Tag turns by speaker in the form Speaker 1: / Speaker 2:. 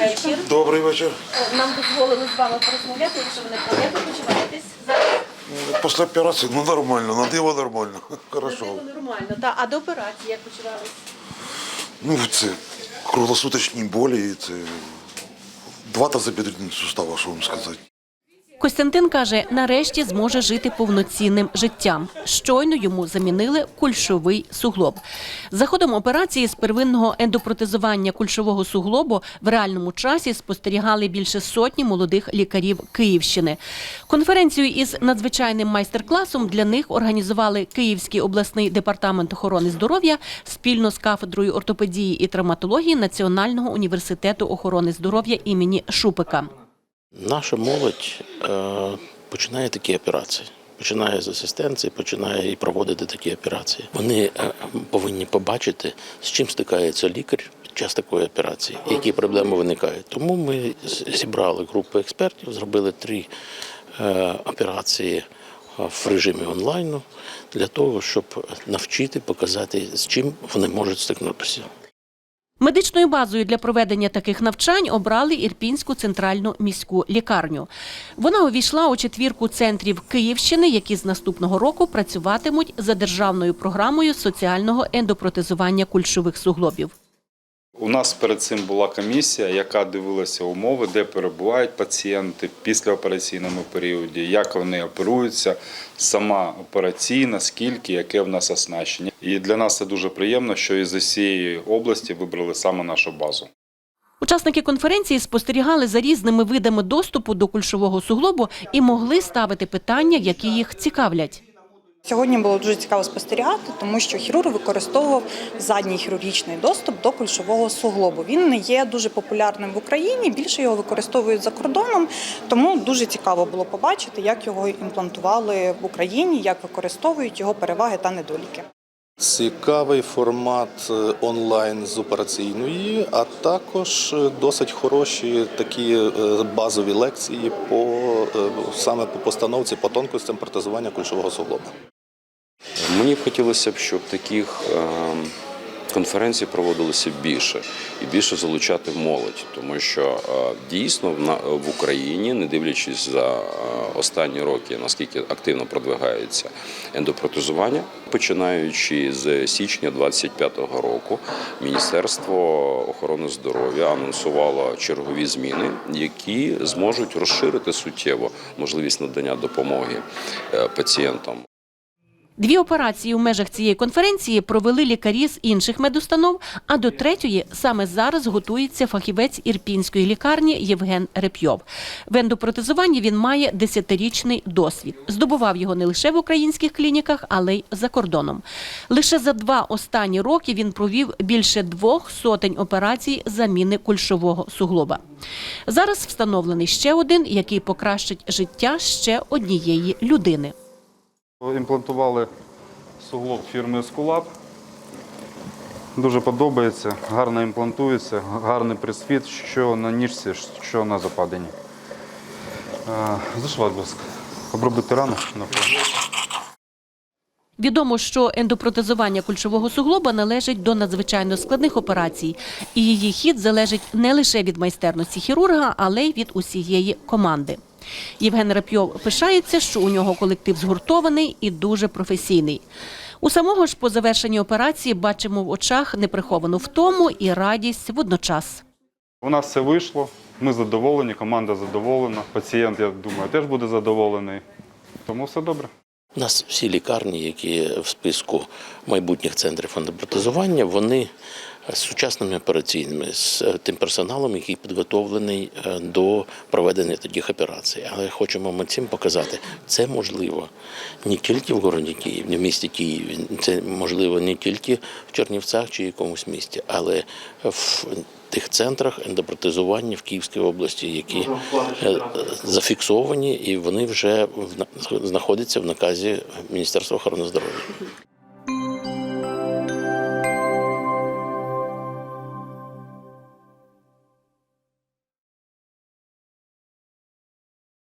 Speaker 1: вечір.
Speaker 2: Добрий вечір.
Speaker 1: Нам дозволили з вами порозмовляти, якщо ви не ви почуваєтесь? Зараз
Speaker 2: Після операції ну нормально, на диво нормально. Хорошо.
Speaker 1: Можливо, нормально. Та, а до операції як почувалися?
Speaker 2: Ну, це круглосуточні болі, і це два тазобедрені сустава, що вам сказати.
Speaker 3: Костянтин каже, нарешті зможе жити повноцінним життям. Щойно йому замінили кульшовий суглоб. За ходом операції з первинного ендопротезування кульшового суглобу в реальному часі спостерігали більше сотні молодих лікарів Київщини. Конференцію із надзвичайним майстер-класом для них організували Київський обласний департамент охорони здоров'я спільно з кафедрою ортопедії і травматології Національного університету охорони здоров'я імені Шупика.
Speaker 4: Наша молодь е, починає такі операції. Починає з асистенції, починає і проводити такі операції. Вони е, повинні побачити, з чим стикається лікар під час такої операції, які проблеми виникають. Тому ми зібрали групу експертів, зробили три е, операції в режимі онлайну для того, щоб навчити, показати, з чим вони можуть стикнутися.
Speaker 3: Медичною базою для проведення таких навчань обрали Ірпінську центральну міську лікарню. Вона увійшла у четвірку центрів Київщини, які з наступного року працюватимуть за державною програмою соціального ендопротезування кульшових суглобів.
Speaker 5: У нас перед цим була комісія, яка дивилася умови, де перебувають пацієнти після операційному періоді, як вони оперуються, сама операційна, скільки, яке в нас оснащення. І для нас це дуже приємно, що із усієї області вибрали саме нашу базу.
Speaker 3: Учасники конференції спостерігали за різними видами доступу до кульшового суглобу і могли ставити питання, які їх цікавлять.
Speaker 6: Сьогодні було дуже цікаво спостерігати, тому що хірург використовував задній хірургічний доступ до кульшового суглобу. Він не є дуже популярним в Україні. Більше його використовують за кордоном. Тому дуже цікаво було побачити, як його імплантували в Україні, як використовують його переваги та недоліки.
Speaker 7: Цікавий формат е, онлайн з операційної, а також е, досить хороші такі е, базові лекції по саме по постановці по тонкостям протезування кульшового суглоба.
Speaker 8: Мені б хотілося б, щоб таких ем, конференцій проводилося більше і більше залучати молодь, тому що е, дійсно в Україні, не дивлячись за е, останні роки, наскільки активно продвигається ендопротезування, починаючи з січня 25-го року, Міністерство охорони здоров'я анонсувало чергові зміни, які зможуть розширити суттєво можливість надання допомоги е, пацієнтам.
Speaker 3: Дві операції у межах цієї конференції провели лікарі з інших медустанов, а до третьої саме зараз готується фахівець ірпінської лікарні Євген Репйов. В ендопротезуванні він має десятирічний досвід. Здобував його не лише в українських клініках, але й за кордоном. Лише за два останні роки він провів більше двох сотень операцій заміни кульшового суглоба. Зараз встановлений ще один, який покращить життя ще однієї людини.
Speaker 9: Імплантували суглоб фірми Esculap. Дуже подобається, гарно імплантується, гарний присвіт, що на ніжці, що на западині. Е, Зашивай, будь ласка. Обробити рану. напевно.
Speaker 3: Відомо, що ендопротезування кульшового суглоба належить до надзвичайно складних операцій, і її хід залежить не лише від майстерності хірурга, але й від усієї команди. Євген Рапйов пишається, що у нього колектив згуртований і дуже професійний. У самого ж по завершенні операції бачимо в очах неприховану втому і радість водночас.
Speaker 9: У нас все вийшло, ми задоволені, команда задоволена. Пацієнт, я думаю, теж буде задоволений. Тому все добре.
Speaker 4: У нас всі лікарні, які в списку майбутніх центрів ендопротезування, вони з сучасними операційними, з тим персоналом, який підготовлений е, до проведення таких операцій. Але хочемо ми цим показати, це можливо не тільки в городі Київ, не в місті Києві, це можливо не тільки в Чернівцях чи якомусь місті, але в тих центрах ендопротезування в Київській області, які е, зафіксовані, і вони вже знаходяться в наказі Міністерства охорони здоров'я.